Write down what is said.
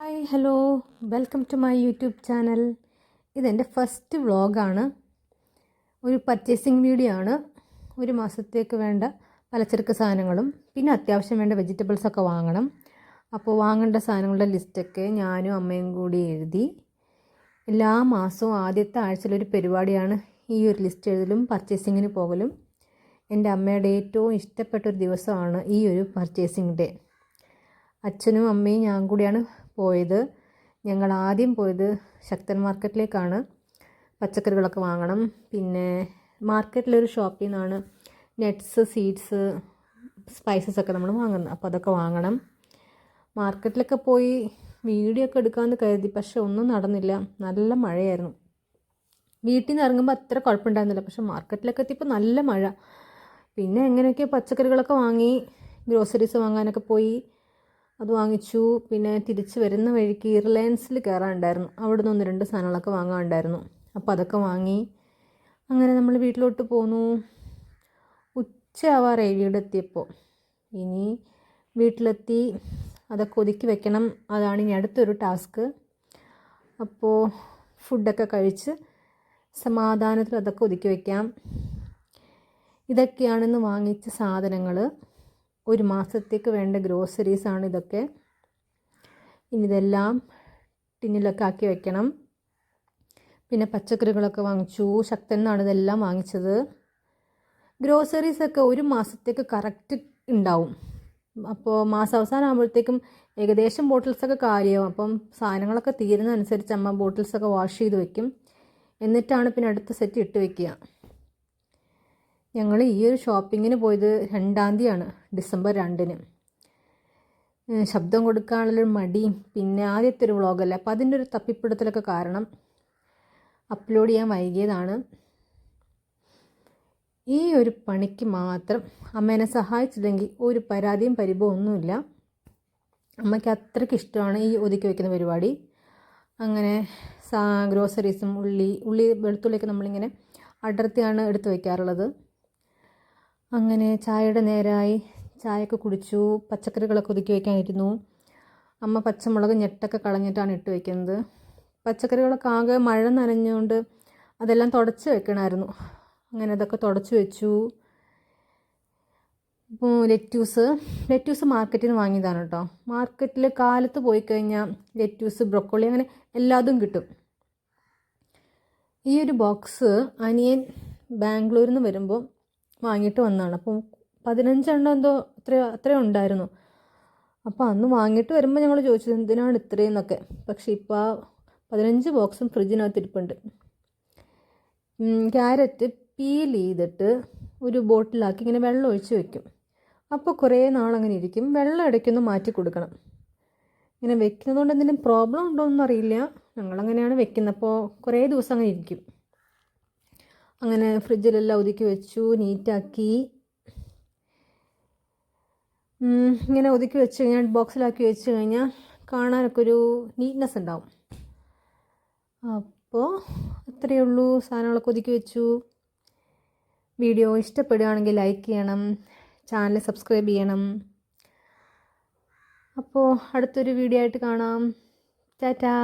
Hi hello welcome to my YouTube channel ഇതെന്റെ first വ്ളോഗാണ് ഒരു പർച്ചേസിങ് വീഡിയോ ആണ്. ഒരു മാസത്തേക്ക് വേണ്ട പലചരക്ക് സാധനങ്ങളും പിന്നെ അത്യാവശ്യം വേണ്ട വെജിറ്റബിൾസൊക്കെ വാങ്ങണം. അപ്പോൾ വാങ്ങേണ്ട സാധനങ്ങളുടെ ലിസ്റ്റൊക്കെ ഞാനും അമ്മയും കൂടി എഴുതി. എല്ലാ മാസവും ആദ്യത്തെ ആഴ്ചയിലൊരു പരിപാടിയാണ് ഈ ഒരു ലിസ്റ്റ് എഴുതലും പർച്ചേസിങ്ങിന് പോകലും. എന്റെ അമ്മയുടെ ഏറ്റവും ഇഷ്ടപ്പെട്ട ഒരു ദിവസമാണ് ഈ ഒരു പർച്ചേസിങ് ഡേ അച്ഛനും അമ്മയും ഞാൻ കൂടിയാണ് പോയത്. ഞങ്ങൾ ആദ്യം പോയത് ശക്തൻ മാർക്കറ്റിലേക്കാണ്. പച്ചക്കറികളൊക്കെ വാങ്ങണം. പിന്നെ മാർക്കറ്റിലൊരു ഷോപ്പിൽ നിന്നാണ് നെറ്റ്സ് സീഡ്സ് സ്പൈസസ് ഒക്കെ നമ്മൾ വാങ്ങുന്നത്. അപ്പോൾ അതൊക്കെ വാങ്ങണം. മാർക്കറ്റിലൊക്കെ പോയി വീഡിയോ ഒക്കെ എടുക്കാമെന്ന് കരുതി. പക്ഷെ ഒന്നും നടന്നില്ല. നല്ല മഴയായിരുന്നു. വീട്ടിൽ നിന്ന് ഇറങ്ങുമ്പോൾ അത്ര കുഴപ്പമുണ്ടായിരുന്നില്ല. പക്ഷെ മാർക്കറ്റിലൊക്കെ എത്തിയപ്പോൾ നല്ല മഴ. പിന്നെ എങ്ങനെയൊക്കെയോ പച്ചക്കറികളൊക്കെ വാങ്ങി ഗ്രോസറീസ് വാങ്ങാനൊക്കെ പോയി. അത് വാങ്ങിച്ചു. പിന്നെ തിരിച്ച് വരുന്ന വഴിക്ക് റിലയൻസിൽ കയറാനുണ്ടായിരുന്നു അവിടെ നിന്ന് ഒന്ന് രണ്ട് സാധനങ്ങളൊക്കെ വാങ്ങാനുണ്ടായിരുന്നു. അപ്പോൾ അതൊക്കെ വാങ്ങി. അങ്ങനെ നമ്മൾ വീട്ടിലോട്ട് പോന്നു. ഉച്ചയാവാറായി വീടെത്തിയപ്പോൾ ഇനി വീട്ടിലെത്തി. അതൊക്കെ ഒതുക്കി വെക്കണം. അതാണ് ഇനി അടുത്തൊരു ടാസ്ക്. അപ്പോൾ ഫുഡൊക്കെ കഴിച്ച് സമാധാനത്തിൽ അതൊക്കെ ഒതുക്കി വയ്ക്കാം ഇതൊക്കെയാണെന്ന് വാങ്ങിച്ച സാധനങ്ങൾ ഒരു മാസത്തേക്ക് വേണ്ട ഗ്രോസറീസ് ആണ് ഇതൊക്കെ. ഇനി ഇതെല്ലാം ടിന്നിലൊക്കെ ആക്കി വെക്കണം. പിന്നെ പച്ചക്കറികളൊക്കെ വാങ്ങിച്ചു. ശക്തൻ എന്നാണ് ഇതെല്ലാം വാങ്ങിച്ചത്. ഗ്രോസറീസൊക്കെ ഒരു മാസത്തേക്ക് കറക്റ്റ് ഉണ്ടാവും. അപ്പോൾ മാസാവസാനം ആകുമ്പോഴത്തേക്കും ഏകദേശം ബോട്ടിൽസൊക്കെ കാര്യമാവും. അപ്പം സാധനങ്ങളൊക്കെ തീരുന്നതനുസരിച്ച് അമ്മ ബോട്ടിൽസൊക്കെ വാഷ് ചെയ്ത് വെക്കും. എന്നിട്ടാണ് പിന്നെ അടുത്ത സെറ്റ് ഇട്ട് വെക്കുക. ഞങ്ങൾ ഈ ഒരു ഷോപ്പിങ്ങിന് പോയത് രണ്ടാം തീയതിയാണ് ഡിസംബർ രണ്ടിന്. ശബ്ദം കൊടുക്കാനുള്ളൊരു മടിയും പിന്നെ ആദ്യത്തെ ഒരു വ്ളോഗല്ല അപ്പോൾ അതിന്റെ ഒരു തപ്പിപ്പിടുത്തലൊക്കെ കാരണം അപ്ലോഡ് ചെയ്യാൻ വൈകിയതാണ്. ഈ ഒരു പണിക്ക് മാത്രം അമ്മേനെ സഹായിച്ചില്ലെങ്കിൽ ഒരു പരാതിയും പരിഭവം ഒന്നുമില്ല. അമ്മയ്ക്ക് അത്രയ്ക്ക് ഇഷ്ടമാണ് ഈ ഒതുക്കി വയ്ക്കുന്ന പരിപാടി. അങ്ങനെ സാ ഗ്രോസറീസും ഉള്ളി ഉള്ളി വെളുത്തുള്ളിയൊക്കെ നമ്മളിങ്ങനെ അടർത്തിയാണ് എടുത്ത് വയ്ക്കാറുള്ളത് അങ്ങനെ ചായയുടെ നേരായി ചായയൊക്കെ കുടിച്ചു പച്ചക്കറികളൊക്കെ ഒതുക്കി വയ്ക്കാനിരുന്നു. അമ്മ പച്ചമുളക് ഞെട്ടൊക്കെ കളഞ്ഞിട്ടാണ് ഇട്ട് വയ്ക്കുന്നത്. പച്ചക്കറികളൊക്കെ ആകെ മഴ നനഞ്ഞുകൊണ്ട് അതെല്ലാം തുടച്ച് വെക്കണമായിരുന്നു. അങ്ങനെ അതൊക്കെ തുടച്ച് വെച്ചു. ലെറ്റ്യൂസ് ലെറ്റ്യൂസ് മാർക്കറ്റിൽ നിന്ന് വാങ്ങിയതാണ് കേട്ടോ. മാർക്കറ്റിൽ കാലത്ത് പോയി കഴിഞ്ഞാൽ ലെറ്റ്യൂസ് ബ്രൊക്കോളി അങ്ങനെ എല്ലാതും കിട്ടും. ഈ ഒരു ബോക്സ് അനിയൻ ബാംഗ്ലൂരിൽ നിന്ന് വരുമ്പോൾ വാങ്ങിയിട്ട് വന്നതാണ്. അപ്പം പതിനഞ്ചെണ്ണം എന്തോ അത്രയോ അത്രയോ ഉണ്ടായിരുന്നു. അപ്പോൾ അന്ന് വാങ്ങിയിട്ട് വരുമ്പോൾ ഞങ്ങൾ ചോദിച്ചത് എന്തിനാണ് ഇത്രയും എന്നൊക്കെ? പക്ഷേ ഇപ്പോൾ ആ പതിനഞ്ച് ബോക്സും ഫ്രിഡ്ജിനകത്ത് ഇരിപ്പുണ്ട് ക്യാരറ്റ് പീൽ ചെയ്തിട്ട് ഒരു ബോട്ടിലാക്കി ഇങ്ങനെ വെള്ളം ഒഴിച്ച് വെക്കും. അപ്പോൾ കുറേ നാളങ്ങനെ ഇരിക്കും. വെള്ളം ഇടയ്ക്കൊന്ന് മാറ്റി കൊടുക്കണം. ഇങ്ങനെ വെക്കുന്നതുകൊണ്ട് എന്തെങ്കിലും പ്രോബ്ലം ഉണ്ടോ എന്നറിയില്ല ഞങ്ങളങ്ങനെയാണ് വെക്കുന്നത്. അപ്പോൾ കുറേ ദിവസം അങ്ങനെ ഇരിക്കും. അങ്ങനെ ഫ്രിഡ്ജിലെല്ലാം ഒതുക്കി വെച്ചു നീറ്റാക്കി ഇങ്ങനെ ഒതുക്കി വെച്ച് കഴിഞ്ഞാൽ ബോക്സിലാക്കി വെച്ച് കഴിഞ്ഞാൽ കാണാനൊക്കെ ഒരു നീറ്റ്നെസ് ഉണ്ടാവും. അപ്പോൾ അത്രയേ ഉള്ളൂ. സാധനങ്ങളൊക്കെ ഒതുക്കി വെച്ചു. വീഡിയോ ഇഷ്ടപ്പെടുകയാണെങ്കിൽ ലൈക്ക് ചെയ്യണം. ചാനൽ സബ്സ്ക്രൈബ് ചെയ്യണം. അപ്പോൾ അടുത്തൊരു വീഡിയോ ആയിട്ട് കാണാം. ടാറ്റാ.